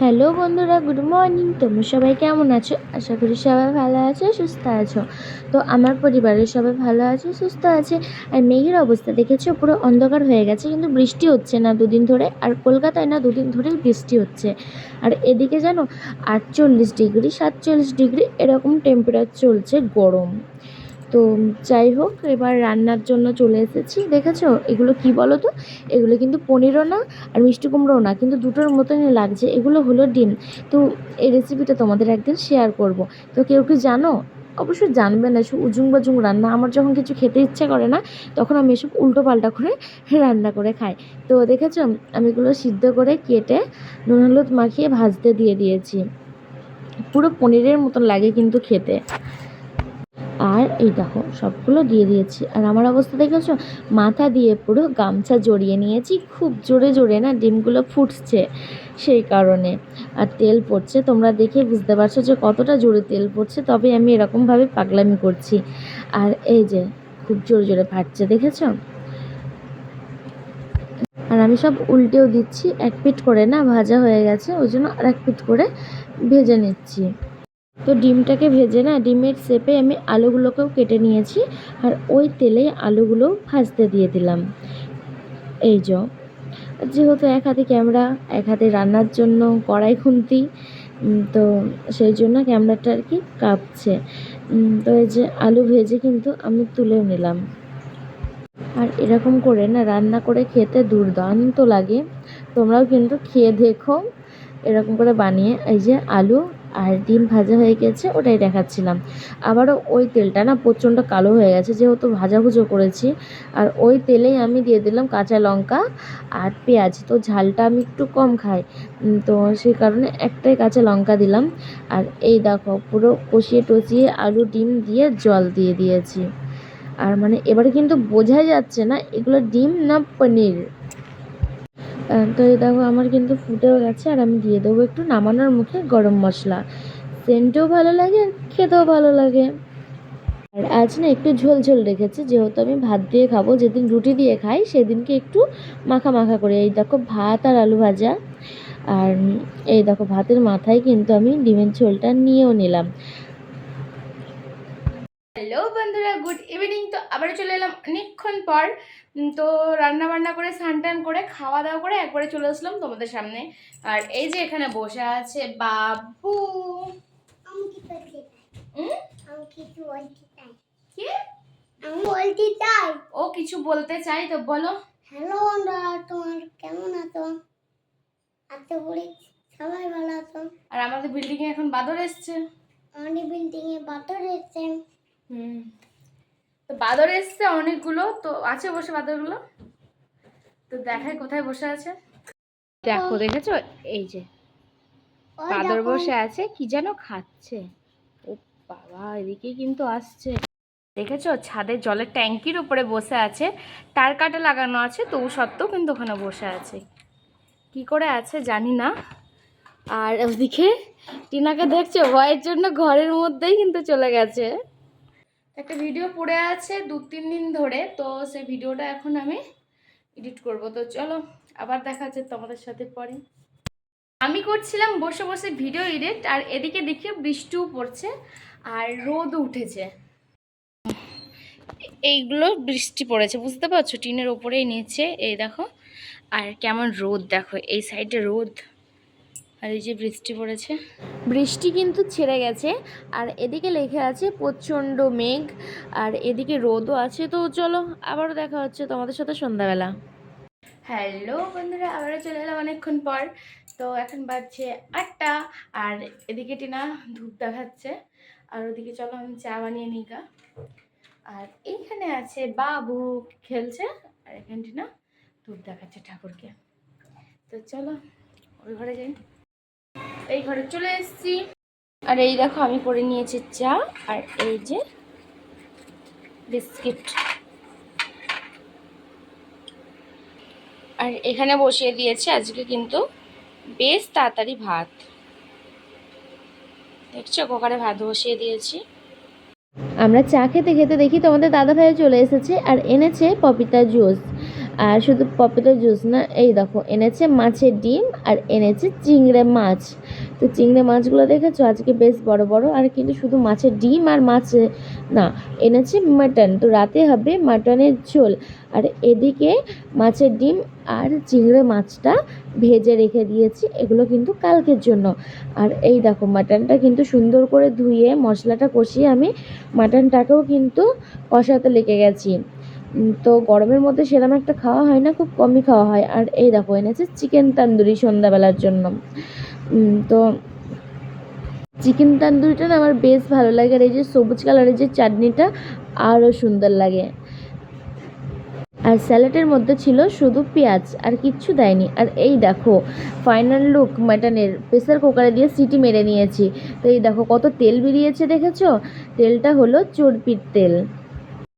Hello বন্ধুরা, good morning. তোমরা সবাই কেমন আছো? আশা করি সবাই ভালো আছো, সুস্থ আছো। তো আমার পরিবারের সবাই ভালো আছে, সুস্থ আছে। আর মেঘের অবস্থা দেখেছ? পুরো অন্ধকার হয়ে গেছে, কিন্তু বৃষ্টি হচ্ছে না দুদিন ধরে। আর কলকাতায় না দুদিন ধরেই বৃষ্টি হচ্ছে। আর এদিকে জানো, আটচল্লিশ ডিগ্রি, সাতচল্লিশ ডিগ্রি, এরকম টেম্পারেচার চলছে গরম। তো যাই হোক এবার রান্নার জন্য চলে এসেছি। দেখেছ? এগুলো কি বলো তো এগুলো কিন্তু পনিরও না আর মিষ্টি কুমড়োও না, কিন্তু দুটোর মতনই লাগছে। এগুলো হলো ডিম। তো এই রেসিপিটা তোমাদের একদিন শেয়ার করব। তো কেউ কি জানো? অবশ্যই জানবে না উজুং বাজুং রান্না। আমার যখন কিছু খেতে ইচ্ছা করে না, তখন আমি এসব উল্টো পাল্টা করে রান্না করে খাই। তো দেখেছ? আমি এগুলো সিদ্ধ করে কেটে নুন, হলুদ মাখিয়ে ভাজতে দিয়ে দিয়েছি। পুরো পনিরের মতন লাগে কিন্তু খেতে। আর এই দেখো, সবগুলো দিয়ে দিয়েছি। আর আমার অবস্থা দেখেছ? মাথা দিয়ে পুরো গামছা জড়িয়ে নিয়েছি। খুব জোরে জোরে না ডিমগুলো ফুটছে সেই কারণে। আর তেল পড়ছে, তোমরা দেখে বুঝতে পারছ যে কতটা জোরে তেল পড়ছে, তবে আমি এরকমভাবে পাগলামি করছি। আর এই যে, খুব জোরে জোরে ফাটছে, দেখেছ? আর আমি সব উল্টেও দিচ্ছি, এক পিট করে না, ভাজা হয়ে গেছে, ওই জন্য আর এক পিট করে ভেজে নিচ্ছি। তো ডিমটাকে ভেজে না, ডিমের শেপে আমি আলুগুলোকেও কেটে নিয়েছি আর ওই তেলেই আলুগুলো ভাজতে দিয়ে দিলাম। এই যে, যেহেতু এক হাতে ক্যামেরা, এক হাতে রান্নার জন্য কড়াই খুন্তি তো সেই জন্য ক্যামেরাটা আর কি কাঁপছে। তো এই যে আলু ভেজে কিন্তু আমি তুলে নিলাম। আর এরকম করে না রান্না করে খেতে দুর্দান্ত লাগে। তোমরাও কিন্তু খেয়ে দেখো। এরকম করে বানিয়ে এই যে আলু আর ডিম ভাজা হয়ে গেছে, ওটাই দেখাচ্ছিলাম। আবারও ওই তেলটা না প্রচণ্ড কালো হয়ে গেছে, যেহেতু ভাজাভুজো করেছি। আর ওই তেলেই আমি দিয়ে দিলাম কাঁচা লঙ্কা আর পেঁয়াজ। তো ঝালটা আমি একটু কম খাই তো সেই কারণে একটাই কাঁচা লঙ্কা দিলাম। আর এই দেখো, পুরো কষিয়ে টষিয়ে আলু, ডিম দিয়ে জল দিয়ে দিয়েছি। আর মানে এবারে কিন্তু বোঝাই যাচ্ছে না, এগুলো ডিম না পনির? তো দেখো, আমার কিন্তু ফুটেও গেছে আর আমি দিয়ে দেবো একটু নামানোর মুখে গরম মশলা। সেন্টও ভালো লাগে আর খেতেও ভালো লাগে। আর আজ না একটু ঝোল ঝোল রেখেছি, যেহেতু আমি ভাত দিয়ে খাব, যেদিন রুটি দিয়ে খাই সেদিনকে একটু মাখা মাখা করে। এই দেখো, ভাত আর আলু ভাজা। আর এই দেখো, ভাতের মাথায় কিন্তু আমি ডিমের ঝোলটা নিয়েও নিলাম। হ্যালো বন্ধুরা গুড ইভিনিং তো আবার চলে এলাম অনেকক্ষণ পর। তো রান্না বান্না করে স্নান টান করে খাওয়া দাওয়া করে একবারে চলে আসলাম তোমাদের সামনে। আর এই যে এখানে বসে আছে বাবু। ও কিছু বলতে চাই তো বলো। হ্যালো বন্ধুরা তোমার কেমন আছো? করি সবাই ভালো আছো। আর আমাদের বিল্ডিং এ এখন বাদর এসছে। আমাদের বিল্ডিং এ বাতর এসছে। হুম। তো বাদর এসছে অনেকগুলো। তো আছে বসে বাদরগুলো? তো দেখায় কোথায় বসে আছে। দেখো দেখেছ? এই যে। বাদর বসে আছে কি যেন খাচ্ছে। ও বাবা এদিকে কিন্তু আসছে। দেখেছ? ছাদে জলের ট্যাঙ্কির উপরে বসে আছে। তার কাটা লাগানো আছে তবু সত্ত্বেও কিন্তু ওখানে বসে আছে। কি করে আছে জানি না। আর ওদিকে টিনাকে দেখছ ভয়ের জন্য ঘরের মধ্যেই কিন্তু চলে গেছে। একটা ভিডিও পড়ে আছে দু তিন দিন ধরে, তো সেই ভিডিওটা এখন আমি এডিট করব। তো চলো, আবার দেখা হচ্ছে তোমাদের সাথে পরে। আমি করছিলাম বসে বসে ভিডিও এডিট আর এদিকে দেখি বৃষ্টিও পড়ছে, আর রোদ উঠেছে। এইগুলো বৃষ্টি পড়েছে, বুঝতে পারছ? টিনের ওপরেই নিচে, এই দেখো, আর কেমন রোদ দেখো, এই সাইডে রোদ। আর এই যে বৃষ্টি পড়েছে। বৃষ্টি কিন্তু ছেড়ে গেছে। আর এদিকে লেখা আছে, প্রচণ্ড মেঘ। আর এদিকে রোদও আছে। তো চলো, আবারও দেখা হচ্ছে তোমাদের সাথে সন্ধ্যাবেলা। হ্যালো বন্ধুরা, আবারও চলে এলাম অনেকক্ষণ পর। তো এখন বাজছে আটটা, আর এদিকে টিনা ধূপ দেখাচ্ছে। আর ওদিকে চলো, আমি চা বানিয়ে নিই গা। আর এইখানে আছে বাবু খেলছে, আর এখানে টিনা ধূপ দেখাচ্ছে ঠাকুরকে। তো চলো ওই ঘরে যাই। এই ঘরে চলে এসেছি। আর এই দেখো, আমি করে নিয়েছি চা আর এই যে বিস্কিট। আর এখানে বসিয়ে দিয়েছে আজকে কিন্তু বেশ তাড়াতাড়ি ভাত। দেখছ? কুকারে ভাত বসিয়ে দিয়েছি। আমরা চা খেতে খেতে দেখি তোমাদের দাদা ভাই চলে এসেছে আর এনেছে পপিতা জুস। আর শুধু পপিতো জুস না, এই দেখো, এনেছে মাছের ডিম আর এনেছে চিংড়ে মাছ। তো চিংড়ে মাছগুলো দেখেছ? আজকে বেশ বড় বড়, আর কিন্তু শুধু মাছের ডিম আর মাছ না, এনেছে মাটন। তো রাতে হবে মাটনের ঝোল। আর এদিকে মাছের ডিম আর চিংড়ে মাছটা ভেজে রেখে দিয়েছি, এগুলো কিন্তু কালকের জন্য। আর এই দেখো, মাটনটা কিন্তু সুন্দর করে ধুয়ে মশলাটা কষিয়ে আমি মাটনটাকেও কিন্তু কষাতে লেগে গেছি। তো গরমের মধ্যে সেরকম একটা খাওয়া হয় না, খুব কমই খাওয়া হয়। আর এই দেখো এনেছে চিকেন তান্দুরি সন্ধ্যাবেলার জন্য। তো চিকেন তান্দুরিটা না আমার বেশ ভালো লাগে, আর এই যে সবুজ কালারের যে চাটনিটা আরও সুন্দর লাগে। আর স্যালাডের মধ্যে ছিল শুধু পেঁয়াজ, আর কিচ্ছু দেয়নি। আর এই দেখো, ফাইনাল লুক মাটনের। প্রেসার কুকারে দিয়ে সিটি মেরে নিয়েছি। তো এই দেখো, কত তেল বেরিয়েছে, দেখেছ? তেলটা হলো চর্বির তেল।